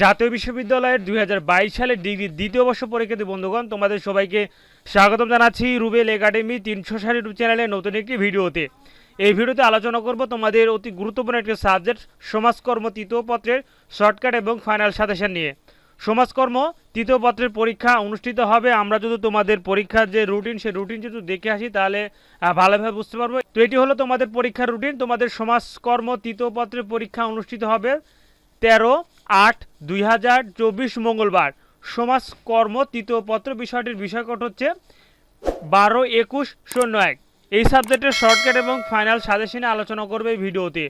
জাতীয় বিশ্ববিদ্যালয়ের দু হাজার বাইশ সালে ডিগ্রি দ্বিতীয় বর্ষ পরীক্ষার্থী বন্ধুগণ, তোমাদের সবাইকে স্বাগতম জানাচ্ছি রুবেল একাডেমি তিনশো ষাট ইউটিউব চ্যানেলের নতুন একটি ভিডিওতে। এই ভিডিওতে আলোচনা করব তোমাদের অতি গুরুত্বপূর্ণ একটি সাবজেক্ট, সমাজকর্ম তৃতীয় পত্রের শর্টকাট এবং ফাইনাল সাজেশন নিয়ে। সমাজকর্ম তৃতীয় পত্রের পরীক্ষা অনুষ্ঠিত হবে। আমরা যদি তোমাদের পরীক্ষার যে রুটিন, সেই রুটিন যদি দেখে আসি, তাহলে ভালোভাবে বুঝতে পারব। তো এটি হলো তোমাদের পরীক্ষার রুটিন। তোমাদের সমাজকর্ম তৃতীয় পত্রের পরীক্ষা অনুষ্ঠিত হবে তেরো আট দুই হাজার চব্বিশ মঙ্গলবার। সমাজকর্ম তৃতীয় পত্র বিষয়টির বিষয়কট হচ্ছে বারো একুশ শূন্য এক। এই সাবজেক্টের শর্টকাট এবং ফাইনাল সাজেশনে আলোচনা করবে ভিডিওতে।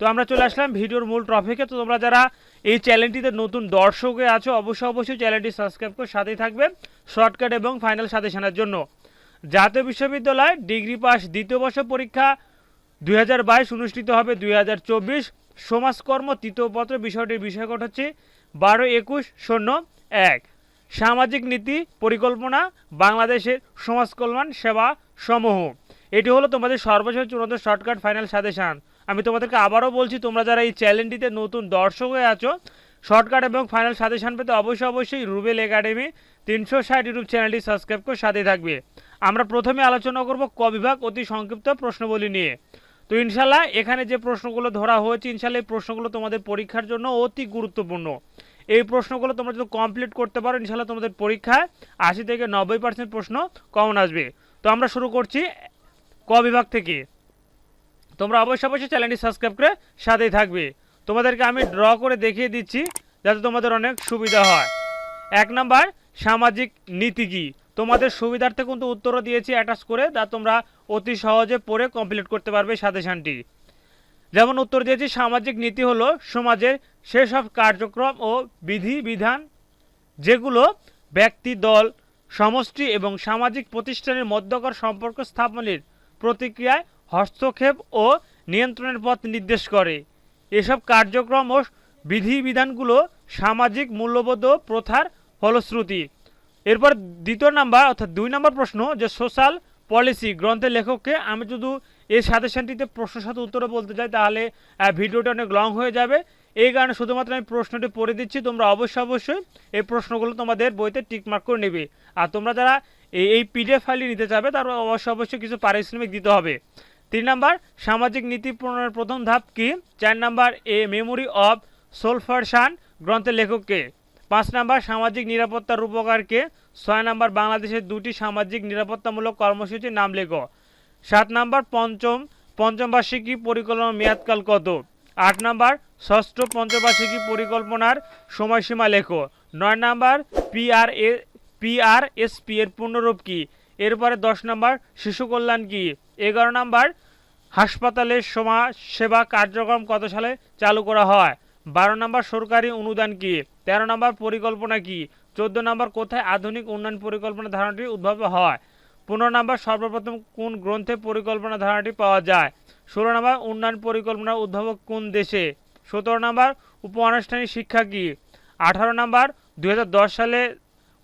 তো আমরা চলে আসলাম ভিডিওর মূল টপিকে। তো তোমরা যারা এই চ্যানেলটিতে নতুন দর্শকে আছো, অবশ্যই অবশ্যই চ্যানেলটি সাবস্ক্রাইব করে সাথেই থাকবে শর্টকাট এবং ফাইনাল সাজেশনের জন্য। জাতীয় বিশ্ববিদ্যালয় ডিগ্রি পাস দ্বিতীয় বর্ষ পরীক্ষা দুই হাজার বাইশ অনুষ্ঠিত হবে দুই হাজার চব্বিশ। সমাজকর্ম তৃতীয় বিষয়টির বিষয়কট হচ্ছে বারো একুশ শূন্য এক। সামাজিক নীতি পরিকল্পনা বাংলাদেশের সমাজ কল্যাণ সেবা সমূহ। এটি হলো তোমাদের সর্বশেষ চূড়ান্ত শর্টকাট ফাইনাল সাজেশন আমি তোমাদেরকে আবারও বলছি, তোমরা যারা এই চ্যানেলটিতে নতুন দর্শক হয়ে আছো শর্টকাট এবং ফাইনাল সাজেশন পেতে অবশ্যই অবশ্যই রুবেল একাডেমি তিনশো ষাট ইউটিউব চ্যানেলটি সাবস্ক্রাইব করে সাথে থাকবে। আমরা প্রথমে আলোচনা করব ক বিভাগ অতি সংক্ষিপ্ত প্রশ্নবলী নিয়ে। তো ইনশাল্লাহ এখানে যে প্রশ্নগুলো ধরা হয়েছে ইনশাল্লাহ এই প্রশ্নগুলো তোমাদের পরীক্ষার জন্য অতি গুরুত্বপূর্ণ। এই প্রশ্নগুলো তোমরা যদি কমপ্লিট করতে পারো ইনশাল্লাহ তোমাদের পরীক্ষায় আশি থেকে নব্বই পার্সেন্ট প্রশ্ন কমন আসবে। তো আমরা শুরু করছি ক বিভাগ থেকে। তোমরা অবশ্যই অবশ্যই চ্যানেলটি সাবস্ক্রাইব করে সাথেই থাকবে। তোমাদেরকে আমি ড্র করে দেখিয়ে দিচ্ছি, যাতে তোমাদের অনেক সুবিধা হয়। এক নাম্বার, সামাজিক নীতি কি? তোমাদের সুবিধার্থে কিন্তু উত্তরও দিয়েছি অ্যাটাচ করে, তা তোমরা অতি সহজে পড়ে কমপ্লিট করতে পারবে সাজেশনটি। যেমন উত্তর দিয়েছি, সামাজিক নীতি হলো সমাজের সেসব কার্যক্রম ও বিধি, বিধান, যেগুলো ব্যক্তি, দল, সমষ্টি এবং সামাজিক প্রতিষ্ঠানের মধ্যকার সম্পর্ক স্থাপনের প্রতিক্রিয়ায় হস্তক্ষেপ ও নিয়ন্ত্রণের পথ নির্দেশ করে। এসব কার্যক্রম ও বিধিবিধানগুলো সামাজিক মূল্যবোধ ও প্রথার ফলশ্রুতি। এরপর দ্বিতীয় নাম্বার, অর্থাৎ দুই নম্বর প্রশ্ন, যে সোশ্যাল পলিসি, গ্রন্থের লেখককে আমি যদি এই সাজেশনটিতে প্রশ্নের সাথে উত্তরে বলতে চাই, তাহলে ভিডিওটা অনেক লং হয়ে যাবে। এই কারণে শুধুমাত্র আমি প্রশ্নটি পড়ে দিচ্ছি, তোমরা অবশ্যই অবশ্যই এই প্রশ্নগুলো তোমাদের বইতে টিকমার্ক করে নেবে। আর তোমরা যারা এই এই পিডিএফ ফাইলটি নিতে চাবে তারা অবশ্যই অবশ্যই কিছু পারিশ্রমিক দিতে হবে। তিন নাম্বার, সামাজিক নীতি প্রণয়নের প্রথম ধাপ কি? চার number, A memory of Solferino গ্রন্থের লেখককে। পাঁচ নাম্বার, সামাজিক নিরাপত্তার রূপকারকে ছয় নাম্বার, বাংলাদেশের দুটি সামাজিক নিরাপত্তামূলক কর্মসূচির নাম লেখো। সাত নাম্বার, পঞ্চম পঞ্চম বার্ষিকী পরিকল্পনার মেয়াদকাল কত? আট নাম্বার, ষষ্ঠ পঞ্চবার্ষিকী পরিকল্পনার সময়সীমা লেখো। নয় নাম্বার পিআর এ পিআরএসপি এর পূর্ণরূপ কি? এরপরে দশ নাম্বার, শিশু কল্যাণ কি? এগারো নাম্বার হাসপাতালের সমাজ সেবা কার্যক্রম কত সালে চালু করা হয়? বারো নম্বর, সরকারি অনুদান কি? তেরো নম্বর পরিকল্পনা কি? চোদ্দ নম্বর কোথায় আধুনিক উন্নয়ন পরিকল্পনা ধারণাটি উদ্ভব হয়? পনেরো নম্বর সর্বপ্রথম কোন গ্রন্থে পরিকল্পনা ধারণাটি পাওয়া যায়? ষোলো নম্বর উন্নয়ন পরিকল্পনার উদ্ভাবক কোন দেশে? সতেরো নম্বর উপ আনুষ্ঠানিক শিক্ষা কি? আঠারো নম্বর দু হাজার দশ সালে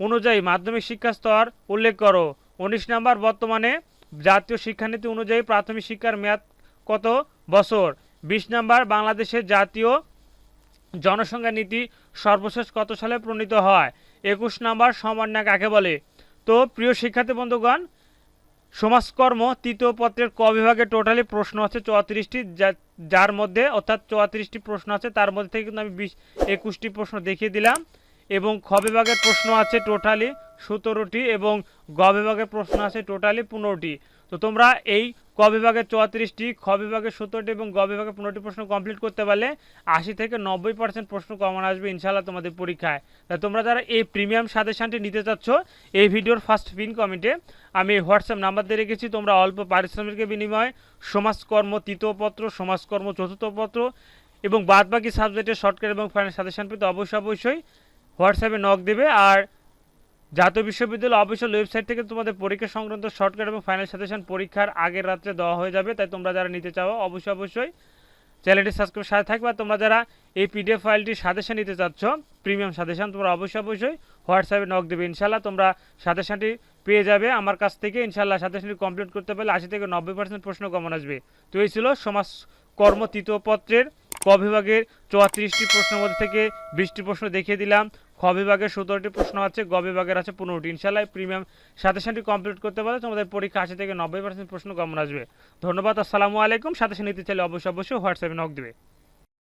অনুযায়ী মাধ্যমিক শিক্ষা স্তর উল্লেখ করো। উনিশ নম্বর বর্তমানে জাতীয় শিক্ষানীতি অনুযায়ী প্রাথমিক শিক্ষার মেয়াদ কত বছর? বিশ নম্বর বাংলাদেশের জাতীয় জনসংখ্যা নীতি সর্বশেষ কত সালে প্রণীত হয়? একুশ নম্বর সমন্বয় কাকে বলে? তো প্রিয় শিক্ষার্থী বন্ধুগণ, সমাজকর্ম তৃতীয় পত্রের ক বিভাগে টোটালি প্রশ্ন আছে চুয়াত্রিশটি যা- যার মধ্যে অর্থাৎ চুয়াত্রিশটি প্রশ্ন আছে, তার মধ্যে থেকে কিন্তু আমি বিশ, একুশটি প্রশ্ন দেখিয়ে দিলাম। এবং খ বিভাগের প্রশ্ন আছে টোটালি সতেরোটি এবং গ বিভাগের প্রশ্ন আছে টোটালি পনেরোটি। তো তোমরা এই ক বিভাগের চুয়াত্রিশটি খ বিভাগের সত্তরটি এবং গ বিভাগের পনেরোটি প্রশ্ন কমপ্লিট করতে পারলে আশি থেকে নব্বই পার্সেন্ট প্রশ্ন কমন আসবে ইনশাল্লাহ তোমাদের পরীক্ষায়। তা তোমরা যারা এই প্রিমিয়াম সাজেশনটি নিতে চাচ্ছ, এই ভিডিওর ফার্স্ট পিন কমেন্টে আমি হোয়াটসঅ্যাপ নাম্বার দিয়ে রেখেছি, তোমরা অল্প পারিশ্রমিকের বিনিময়ে সমাজকর্ম তৃতীয় সমাজকর্ম চতুর্থ পত্র এবং বাদবাকি সাবজেক্টের শর্টকাট এবং ফাইনাল সাজেশন পেতে অবশ্যই অবশ্যই হোয়াটসঅ্যাপে নক দেবে। আর জাতীয় বিশ্ববিদ্যালয় অফিসিয়াল ওয়েবসাইট থেকে তোমাদের পরীক্ষা সংক্রান্ত শর্টকাট এবং ফাইনাল সাজেশন পরীক্ষার আগের রাত্রে দেওয়া হয়ে যাবে, তাই তোমরা যারা নিতে চাও অবশ্যই অবশ্যই চ্যানেলটি সাবস্ক্রাইব সাথে থাকবে। আর তোমরা যারা এই পিডিএফ ফাইলটি সাজেশন নিতে চাচ্ছ, প্রিমিয়াম সাজেশন, তোমরা অবশ্যই অবশ্যই হোয়াটসঅ্যাপে নক দেবে। ইনশাল্লাহ তোমরা সাজেশনটি পেয়ে যাবে। আমার কাছ থেকে ইনশাল্লাহ সাজেশনটি কমপ্লিট করতে পারলে আশি থেকে নব্বই পার্সেন্ট প্রশ্ন কমন আসবে। তো এই ছিল সমাজ কর্ম তৃতীয় পত্রের ক বিভাগের চুয়াত্রিশটি প্রশ্নের মধ্যে থেকে বিশটি প্রশ্ন দেখিয়ে দিলাম। খ বিভাগের সতেরোটি প্রশ্ন আছে, গ বিভাগের আছে পনেরোটি। ইনশাল্লাহ প্রিমিয়াম সাথে কমপ্লিট করতে পারলে তোমাদের পরীক্ষা আশি থেকে নব্বই পার্সেন্ট প্রশ্ন কমন আসবে। ধন্যবাদ, আসসালামু আলাইকুম। সাথে নিতে চাইলে অবশ্যই অবশ্যই হোয়াটসঅ্যাপে নক দেবে।